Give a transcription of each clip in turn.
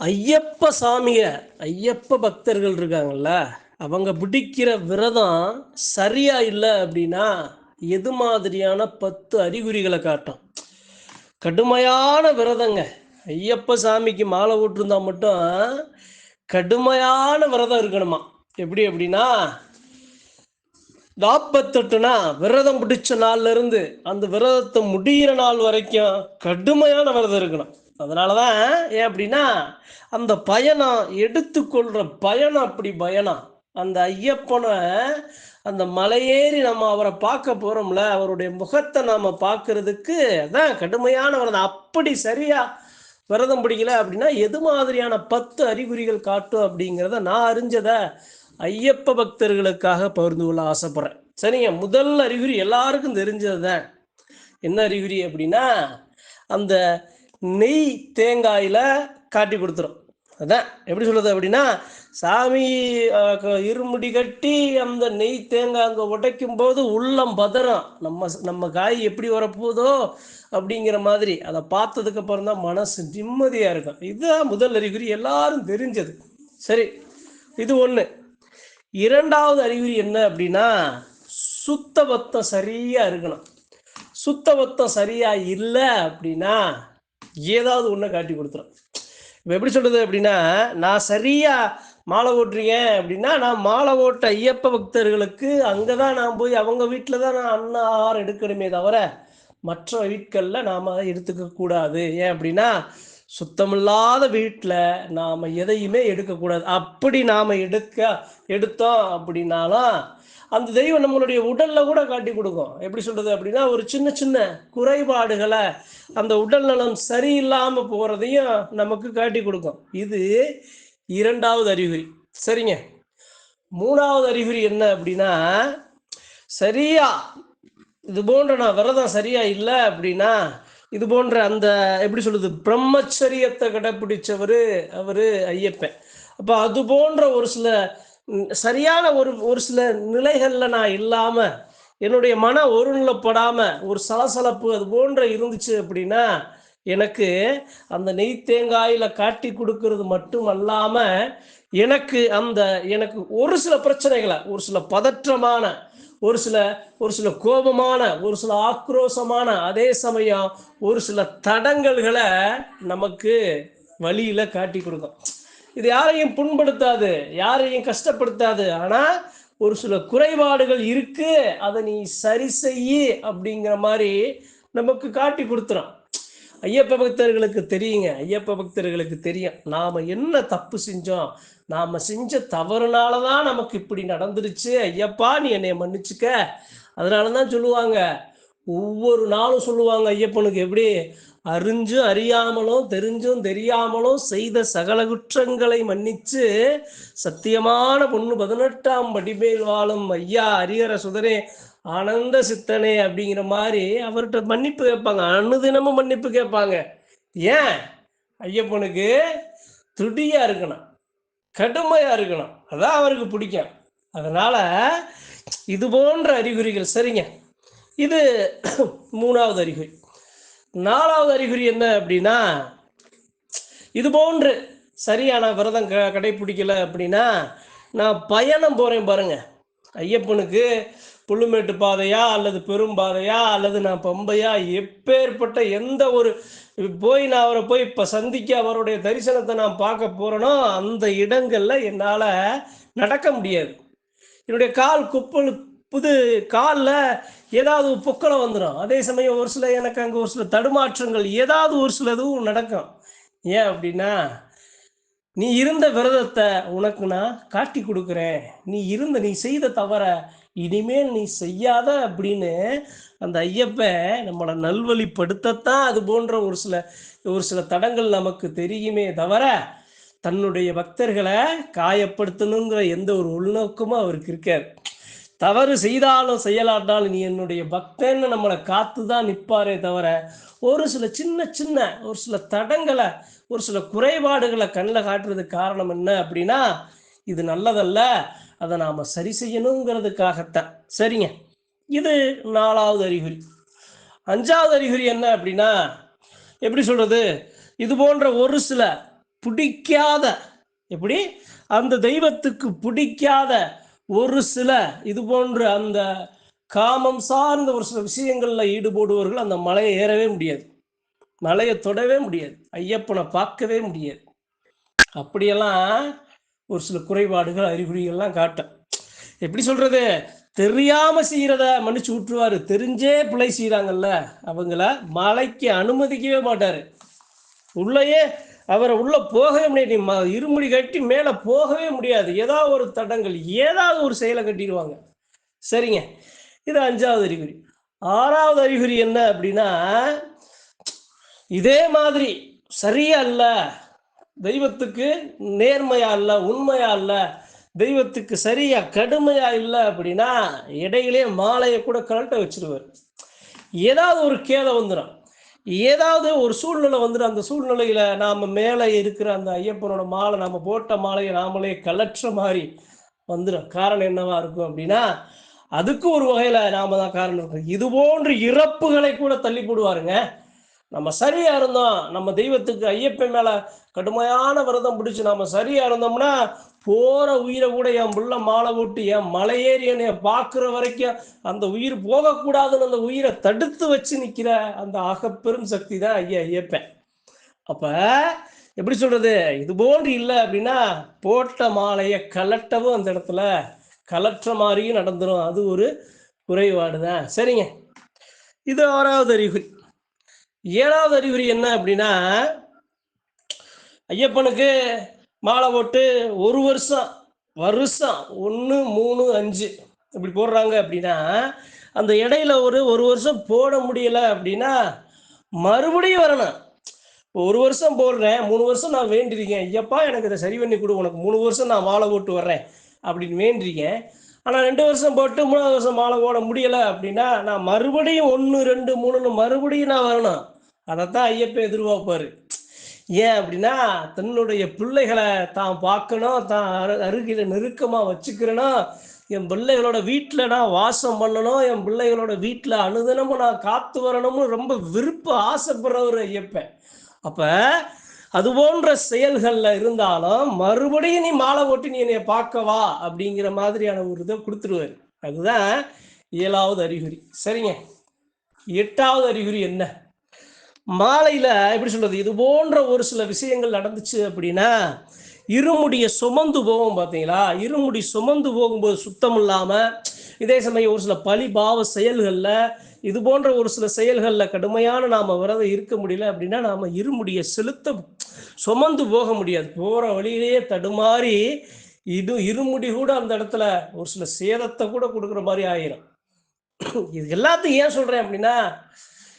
ஐயப்ப சாமிய ஐயப்ப பக்தர்கள் இருக்காங்கல்ல அவங்க பிடிக்கிற விரதம் சரியா இல்லை அப்படின்னா எது மாதிரியான பத்து அறிகுறிகளை காட்டும். கடுமையான விரதங்க. ஐயப்ப சாமிக்கு மாலை போட்டிருந்தா மட்டும் கடுமையான விரதம் இருக்கணுமா? எப்படி அப்படின்னா நாற்பத்தெட்டுனா விரதம் பிடிச்ச நாள்ல இருந்து அந்த விரதத்தை முடியிற நாள் வரைக்கும் கடுமையான விரதம் இருக்கணும். அதனாலதான் ஏன் அப்படின்னா அந்த பயணம் எடுத்துக்கொள்கிற பயணம் அப்படி பயணம். அந்த ஐயப்பனை அந்த மலையேறி நம்ம அவரை பார்க்க போகிறோம்ல அவருடைய முகத்தை நாம் பார்க்கறதுக்கு அதான் கடுமையான விரதம் அப்படி சரியா விரதம் பிடிக்கல அப்படின்னா எது மாதிரியான பத்து அறிகுறிகள் காட்டும் அப்படிங்கிறத நான் அறிஞ்சதை ஐயப்ப பக்தர்களுக்காக பகிர்ந்து கொள்ள ஆசைப்படுறேன். சரிங்க முதல் அறிகுறி எல்லாருக்கும் தெரிஞ்சது தான் என்ன அறிகுறி அப்படின்னா அந்த நெய் தேங்காயில் காட்டி கொடுத்துரும். அதான் எப்படி சொல்கிறது அப்படின்னா சாமி க- இருமுடி கட்டி அந்த நெய் தேங்காய் அங்கே உடைக்கும் போது உள்ளம் பதறம். நம்ம நம்ம காய் எப்படி வரப்போதோ அப்படிங்கிற மாதிரி. அதை பார்த்ததுக்கு அப்புறம் தான் மனசு நிம்மதியாக இருக்கும். இதுதான் முதல் அறிகுறி. எல்லாரும் தெரிஞ்சது. சரி இது ஒன்று இரண்டாவது அறிகுறி என்ன அப்படின்னா சுத்தபத்தம் சரியாக இருக்கணும். சுத்தபத்தம் சரியாக இல்லை அப்படின்னா ஏதாவது ஒன்றை காட்டி கொடுத்துரும். இப்போ எப்படி சொல்றது அப்படின்னா நான் சரியா மாலை ஓட்டுறீங்க அப்படின்னா நான் மாலை ஓட்ட ஐயப்ப பக்தர்களுக்கு அங்கே தான் நான் போய் அவங்க வீட்டில் தான் நான் அன்ன ஆறு எடுக்கணுமே தவிர மற்ற வீட்களில் நாம் எடுத்துக்க கூடாது. ஏன் அப்படின்னா சுத்தமில்லாத வீட்டில் நாம் எதையுமே எடுக்கக்கூடாது. அப்படி நாம் எடுக்க எடுத்தோம் அப்படின்னாலும் அந்த தெய்வம் நம்மளுடைய உடலில் கூட காட்டி கொடுக்கும். எப்படி சொல்கிறது அப்படின்னா ஒரு சின்ன சின்ன குறைபாடுகளை அந்த உடல் நலம் சரியில்லாமல் போகிறதையும் நமக்கு காட்டி கொடுக்கும். இது இரண்டாவது அறிகுறி. சரிங்க. மூணாவது அறிகுறி என்ன அப்படின்னா சரியா இது போன்ற நான் விரதம் சரியா இல்லை அப்படின்னா இது போன்ற அந்த எப்படி சொல்றது பிரம்மச்சரியத்தை கடைப்பிடிச்சவர் அவரு ஐயப்பன். அப்போ அது போன்ற ஒரு சில சரியான ஒரு ஒரு சில நிலைகள்ல நான் இல்லாம என்னுடைய மன ஒருநிலைப்படாம ஒரு சலசலப்பு அது போன்ற இருந்துச்சு அப்படின்னா எனக்கு அந்த நெய் தேங்காயில காட்டி கொடுக்கறது மட்டும் அல்லாம எனக்கு அந்த எனக்கு ஒரு சில பிரச்சனைகளை ஒரு சில பதற்றமான ஒரு சில ஒரு சில கோபமான ஒரு சில ஆக்ரோஷமான அதே சமயம் ஒரு சில தடங்கல்களை நமக்கு வழியில காட்டி கொடுக்கும். இது யாரையும் புண்படுத்தாது யாரையும் கஷ்டப்படுத்தாது. ஆனா ஒரு சில குறைபாடுகள் இருக்கு அதை நீ சரி செய்யி அப்படிங்கிற மாதிரி நமக்கு காட்டி கொடுத்துரும். ஐயப்ப பக்தர்களுக்கு தெரியுங்க. ஐயப்ப பக்தர்களுக்கு தெரியும். நாம என்ன தப்பு செஞ்சோம்? நாம செஞ்ச தவறுனால தான் நமக்கு இப்படி நடந்துருச்சு. ஐயப்பா நீ என்னைய மன்னிச்சுக்க. அதனால தான் சொல்லுவாங்க. ஒவ்வொரு நாளும் சொல்லுவாங்க ஐயப்பனுக்கு எப்படி? அறிஞ்சும் அறியாமலும் தெரிஞ்சும் தெரியாமலும் செய்த சகல குற்றங்களை மன்னிச்சு சத்தியமான பொண்ணு பதினெட்டாம் படிமேல் வாழும் ஐயா ஹரிஹர சுதரே ஆனந்த சித்தனே அப்படிங்கிற மாதிரி அவர்கிட்ட மன்னிப்பு கேட்பாங்க. அனுதினமும் மன்னிப்பு கேட்பாங்க. ஏன்? ஐயப்பனுக்கு துடியா இருக்கணும். கடுமையா இருக்கணும். அதான் அவருக்கு பிடிக்கும். அதனால இது போன்ற அறிகுறிகள் சரிங்க. இது மூணாவது அறிகுறி. நாலாவது அறிகுறி என்ன அப்படின்னா இது போன்று சரியான விரதம் க கடைப்பிடிக்கல அப்படின்னா நான் பயணம் போகிறேன் பாருங்க. ஐயப்பனுக்கு புல்லுமேட்டு பாதையா அல்லது பெரும் பாதையா அல்லது நான் பம்பையா? எப்பேற்பட்ட எந்த ஒரு போய் நான் அவரை போய் இப்போ சந்திக்க அவருடைய தரிசனத்தை நான் பார்க்க போகிறேனோ அந்த இடங்களில் என்னால் நடக்க முடியாது. என்னுடைய கால் குப்பல் புது காலில் ஏதாவது பொக்களம் வந்துடும் அதே சமயம் ஒரு சில எனக்கு அங்கே ஒரு சில தடுமாற்றங்கள் ஏதாவது ஒரு சில இதுவும் நடக்கும். ஏன் அப்படின்னா நீ இருந்த விரதத்தை உனக்கு நான் காட்டி கொடுக்குறேன். நீ இருந்த நீ செய்த தவற இனிமேல் நீ செய்யாத அப்படின்னு அந்த ஐயப்ப நம்மளை நல்வழிப்படுத்தத்தான் அது போன்ற ஒரு சில ஒரு சில தடங்கள் நமக்கு தெரியுமே தவிர தன்னுடைய பக்தர்களை காயப்படுத்தணுங்கிற எந்த ஒரு உள்நோக்கமும் அவருக்கு இருக்காது. தவறு செய்தாலும் செய்யலாட்டாலும் நீ என்னுடைய பக்தன்னு நம்மளை காத்து தான் நிற்பாரே தவிர ஒரு சில சின்ன சின்ன ஒரு சில தடங்களை ஒரு சில குறைபாடுகளை கண்ணில் காட்டுறதுக்கு காரணம் என்ன அப்படின்னா இது நல்லதல்ல அதை நாம் சரி செய்யணுங்கிறதுக்காகத்தான். சரிங்க. இது நாலாவது அறிகுறி. அஞ்சாவது அறிகுறி என்ன அப்படின்னா எப்படி சொல்கிறது இது போன்ற ஒரு சில பிடிக்காத எப்படி? அந்த தெய்வத்துக்கு பிடிக்காத ஒரு சில இது போன்ற அந்த காமம் சார்ந்த ஒரு சில விஷயங்களில் ஈடுபடுபவர்கள் அந்த மலையை ஏறவே முடியாது. மலையை தொடவே முடியாது. ஐயப்பனை பார்க்கவே முடியாது. அப்படியெல்லாம் ஒரு சில குறைபாடுகள் அறிகுறிகள்லாம் காட்டும். எப்படி சொல்றது? தெரியாம செய்யறத மன்னிச்சு விட்டுருவாரு. தெரிஞ்சே பிழை செய்யறாங்கல்ல அவங்கள மலைக்கு அனுமதிக்கவே மாட்டாரு. உள்ளேயே அவரை உள்ள போகவே முடியாது. நீ இருமுடி கட்டி மேல போகவே முடியாது. ஏதாவது ஒரு தடங்கள் ஏதாவது ஒரு செயலை கட்டிடுவாங்க. சரிங்க. இது அஞ்சாவது அறிகுறி. ஆறாவது அறிகுறி என்ன அப்படின்னா இதே மாதிரி சரியா அல்ல தெய்வத்துக்கு நேர்மையா இல்ல உண்மையா இல்ல தெய்வத்துக்கு சரியா கடுமையா இல்லை அப்படின்னா இடையிலே மாலையை கூட கழட்ட வச்சிருவார். ஏதாவது ஒரு கேதை வந்துடும் ஏதாவது ஒரு சூழ்நிலை வந்துடும் அந்த சூழ்நிலையில நாம மேலே இருக்கிற அந்த ஐயப்பனோட மாலை நாம போட்ட மாலையை நாமளே கலற்ற மாதிரி வந்துடும் காரணம் என்னவா இருக்கும் அப்படின்னா அதுக்கு ஒரு வகையில நாம தான் காரணம் இருக்கும் இது போன்ற இறப்புகளை கூட தள்ளி போடுவாருங்க. நம்ம சரியா இருந்தோம். நம்ம தெய்வத்துக்கு ஐயப்பன் மேல கடுமையான விரதம் பிடிச்சு நம்ம சரியா இருந்தோம்னா போற உயிரை கூட என் புள்ள மாலை ஓட்டி என் மலையேறி என்னைய பார்க்குற வரைக்கும் அந்த உயிர் போகக்கூடாதுன்னு அந்த உயிரை தடுத்து வச்சு நிற்கிற அந்த அகப்பெரும் சக்தி தான் ஐயா ஐயப்பன். அப்ப எப்படி சொல்றது? இது போன்று இல்லை அப்படின்னா போட்ட மாலையை கலட்டவும் அந்த இடத்துல கலற்ற மாதிரியும் நடந்துடும் அது ஒரு குறைபாடு தான் சரிங்க. இது ஆறாவது அறிகுறி. ஏழாவது அறிகுறி என்ன அப்படின்னா ஐயப்பனுக்கு மாலை போட்டு ஒரு வருஷம் வருஷம் ஒன்று மூணு அஞ்சு இப்படி போடுறாங்க அப்படின்னா அந்த இடையில ஒரு ஒரு வருஷம் போட முடியல அப்படின்னா மறுபடியும் வரணும். ஒரு வருஷம் போடுறேன் மூணு வருஷம் நான் வேண்டியிருக்கேன். ஐயப்பா எனக்கு இதை சரி பண்ணி கொடு உனக்கு மூணு வருஷம் நான் மாலை போட்டு வர்றேன் அப்படின்னு வேண்டியிருக்கேன். ஆனால் ரெண்டு வருஷம் போட்டு மூணாவது வருஷம் மாலை போட முடியலை அப்படின்னா நான் மறுபடியும் ஒன்று ரெண்டு மூணுன்னு மறுபடியும் நான் வரணும். அதை தான் ஐயப்பன் எதிர்பார்ப்பார். ஏன் அப்படின்னா தன்னுடைய பிள்ளைகளை தான் பார்க்கணும் தான் அரு அருகில் நெருக்கமாக வச்சுக்கிறனும் என் பிள்ளைகளோட வீட்டில் நான் வாசம் பண்ணணும் என் பிள்ளைகளோட வீட்டில் அனுதினமும் நான் காத்து வரணும்னு ரொம்ப விருப்ப ஆசைப்படுறவர் ஐயப்பன். அப்போ அது போன்ற செயல்களில் இருந்தாலும் மறுபடியும் நீ மாலை ஓட்டி நீ என்னை பார்க்கவா அப்படிங்கிற மாதிரியான ஒரு இதை கொடுத்துருவாரு. அதுதான் ஏழாவது அறிகுறி. சரிங்க. எட்டாவது அறிகுறி என்ன? மாலையில எப்படி சொல்றது? இது போன்ற ஒரு சில விஷயங்கள் நடந்துச்சு அப்படின்னா இருமுடியை சுமந்து போகும் பார்த்தீங்களா இருமுடி சுமந்து போகும்போது சுத்தம் இல்லாமல் இதே சமயம் ஒரு சில பழி பாவ இது போன்ற ஒரு சில செயல்களில் கடுமையான நாம் விரதம் இருக்க முடியல அப்படின்னா நாம் இருமுடியை செலுத்த சுமந்து போக முடியாது. போகிற வழியிலேயே தடுமாறி இது இருமுடி கூட அந்த இடத்துல ஒரு சில சேதத்தை கூட கொடுக்குற மாதிரி ஆயிரும். இது எல்லாத்தையும் ஏன் சொல்கிறேன் அப்படின்னா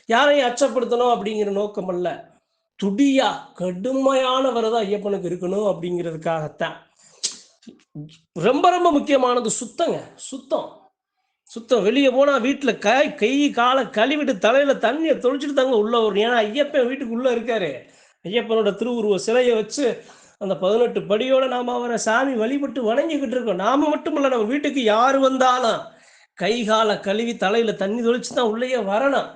யாரையும் அச்சப்படுத்தணும் அப்படிங்கிற நோக்கம் இல்லை துடியா கடுமையானவரை தான் ஐயப்பனுக்கு இருக்கணும் அப்படிங்கிறதுக்காகத்தான். ரொம்ப ரொம்ப முக்கியமானது சுத்தங்க. சுத்தம். சுத்தம். வெளியே போனால் வீட்டில் கை கை காலை கழுவிட்டு தலையில் தண்ணியை தொளிச்சிட்டு தாங்க உள்ளே வரும் ஏன்னா ஐயப்பன் வீட்டுக்குள்ளே இருக்காரு. ஐயப்பனோட திருவுருவ சிலையை வச்சு அந்த பதினெட்டு படியோட நாம் அவரை சாமி வழிபட்டு வணங்கிக்கிட்டு இருக்கோம். நாம மட்டும் இல்லை நம்ம வீட்டுக்கு யார் வந்தாலும் கை காலை கழுவி தலையில் தண்ணி தொளிச்சு தான் உள்ளேயே வரணும்.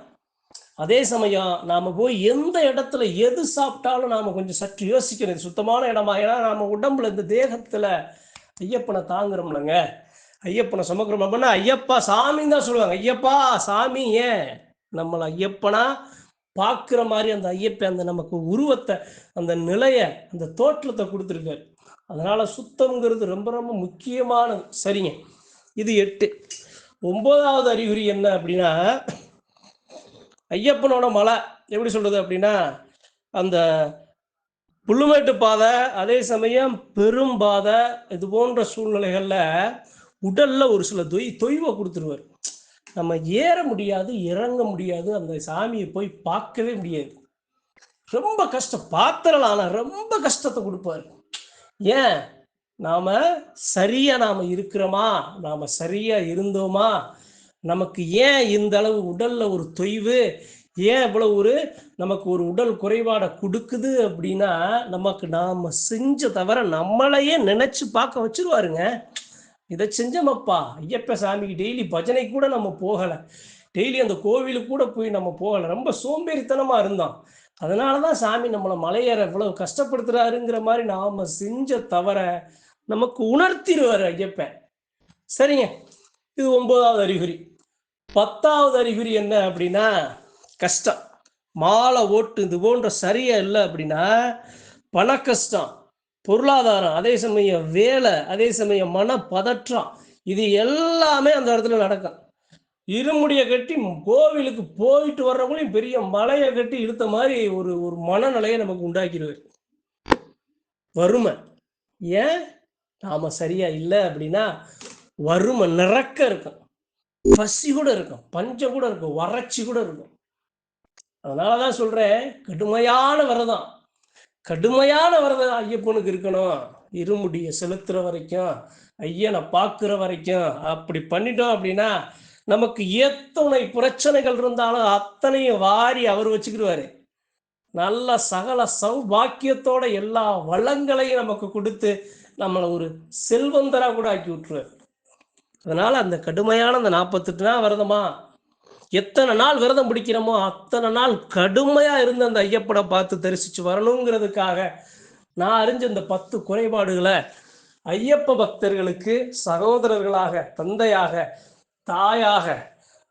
அதே சமயம் நாம் போய் எந்த இடத்துல எது சாப்பிட்டாலும் நாம் கொஞ்சம் சற்று யோசிக்கணும். இது சுத்தமான இடமா? ஏன்னா நம்ம உடம்புல இந்த தேகத்தில் ஐயப்பனை தாங்குறோம்லங்க. ஐயப்பனை சுமக்கிறோம் அப்படின்னா ஐயப்பா சாமின்னு தான் சொல்லுவாங்க. ஐயப்பா சாமி ஏன்? நம்மளை ஐயப்பனா பார்க்குற மாதிரி அந்த ஐயப்பன் அந்த நமக்கு உருவத்தை அந்த நிலையை அந்த தோற்றத்தை கொடுத்துருக்காரு. அதனால் சுத்தம்ங்கிறது ரொம்ப ரொம்ப முக்கியமானது. சரிங்க. இது எட்டு. ஒன்பதாவது அறிகுறி என்ன அப்படின்னா ஐயப்பனோட மலை எப்படி சொல்றது அப்படின்னா அந்த புல்லுமேட்டு பாதை அதே சமயம் பெரும் பாதை இது போன்ற சூழ்நிலைகளில் உடல்ல ஒரு சில தொய் தொய்வை கொடுத்துருவார். நம்ம ஏற முடியாது இறங்க முடியாது அந்த சாமியை போய் பார்க்கவே முடியாது. ரொம்ப கஷ்டம் பாத்திரலாம் ஆனால் ரொம்ப கஷ்டத்தை கொடுப்பாரு. ஏன்? நாம சரியா நாம இருக்கிறோமா? நாம சரியா இருந்தோமா? நமக்கு ஏன் இந்த அளவு உடல்ல ஒரு தொய்வு? ஏன் இவ்வளவு ஒரு நமக்கு ஒரு உடல் குறைபாடை கொடுக்குது அப்படின்னா நமக்கு நாம செஞ்ச தவிர நம்மளையே நினைச்சு பார்க்க வச்சிருவாருங்க. இதை செஞ்சோமப்பா. ஐயப்ப சாமிக்கு டெய்லி பஜனைக்கு கூட நம்ம போகலை. டெய்லி அந்த கோவிலுக்கு கூட போய் நம்ம போகலை. ரொம்ப சோம்பேறித்தனமா இருந்தோம். அதனால தான் சாமி நம்மளை மலையேற இவ்வளவு கஷ்டப்படுத்துறாருங்கிற மாதிரி நாம செஞ்ச தவிர நமக்கு உணர்த்திடுவார் ஐயப்பன் சரிங்க. இது ஒன்பதாவது அறிகுறி. பத்தாவது அறிகுறி என்ன அப்படின்னா கஷ்டம். மாலை ஓட்டு இது போன்ற சரியா இல்லை அப்படின்னா பண கஷ்டம் பொருளாதாரம் அதே சமயம் வேலை அதே சமயம் மன பதற்றம் இது எல்லாமே அந்த இடத்துல நடக்கும். இருமுடியை கட்டி கோவிலுக்கு போயிட்டு வர்றவங்களையும் பெரிய மலையை கட்டி இழுத்த மாதிரி ஒரு ஒரு மனநிலையை நமக்கு உண்டாக்கிடுவார் வறுமை. ஏன்? நாம சரியா இல்லை அப்படின்னா வறுமை நிறக்க இருக்கும். பசி கூட இருக்கும் பஞ்சம் கூட இருக்கும் வறட்சி கூட இருக்கும். அதனாலதான் சொல்றேன் கடுமையான விரதம். கடுமையான விரதம் ஐயப்பனுக்கு இருக்கணும். இருமுடியை செலுத்துற வரைக்கும் ஐயனை பார்க்குற வரைக்கும். அப்படி பண்ணிட்டோம் அப்படின்னா நமக்கு எத்தனை பிரச்சனைகள் இருந்தாலும் அத்தனையும் வாரி அவர் வச்சுக்கிடுவாரு. நல்ல சகல சௌபாக்கியத்தோட எல்லா வளங்களையும் நமக்கு கொடுத்து நம்மளை ஒரு செல்வந்தராக கூட ஆக்கி விட்டுருவார். அதனால அந்த கடுமையான அந்த நாற்பத்தெட்டு நாள் விரதமா எத்தனை நாள் விரதம் பிடிக்கிறோமோ அத்தனை நாள் கடுமையாக இருந்து அந்த ஐயப்பனை பார்த்து தரிசித்து வரணுங்கிறதுக்காக நான் அறிஞ்ச இந்த பத்து குறைபாடுகளை ஐயப்ப பக்தர்களுக்கு சகோதரர்களாக தந்தையாக தாயாக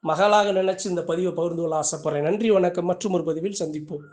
மகளாக நினைச்சு இந்த பதிவை பகிர்ந்து கொள்ள ஆசைப்படுறேன். நன்றி வணக்கம். மற்றும் ஒரு பதிவில் சந்திப்போம்.